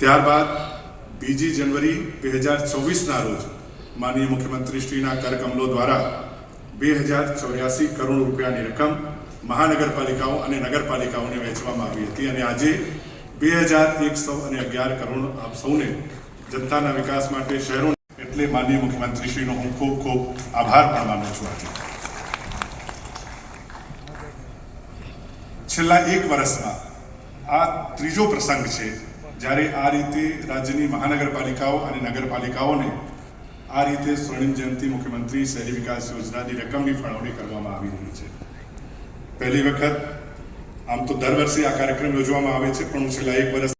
ત્યારબાદ બીજી જનવરી બે હજાર ચોવીસના રોજ માનનીય મુખ્યમંત્રીશ્રીના કરકમલો દ્વારા બે હજાર ચોર્યાસી કરોડ રૂપિયાની રકમ મહાનગરપાલિકાઓ અને નગરપાલિકાઓને વહેંચવામાં આવી હતી અને આજે બે હજાર એકસો અને અગિયાર કરોડ આપ સૌને જનતાના વિકાસ માટે શહેરો એટલે માનનીય મુખ્યમંત્રીશ્રીનો હું ખૂબ ખૂબ આભાર પણ માનું છું આજે. છેલ્લા એક વર્ષમાં આ ત્રીજો પ્રસંગ છે, જ્યારે આ રીતે રાજ્યની મહાનગરપાલિકાઓ અને નગરપાલિકાઓને આ રીતે સ્વર્ણિમ જયંતિ મુખ્યમંત્રી શહેરી વિકાસ યોજનાની રકમની ફાળવણી કરવામાં આવી રહી છે. પહેલી વખત આમ તો દર વર્ષે આ કાર્યક્રમ યોજવામાં આવે છે, પણ હું છેલ્લા એક વર્ષ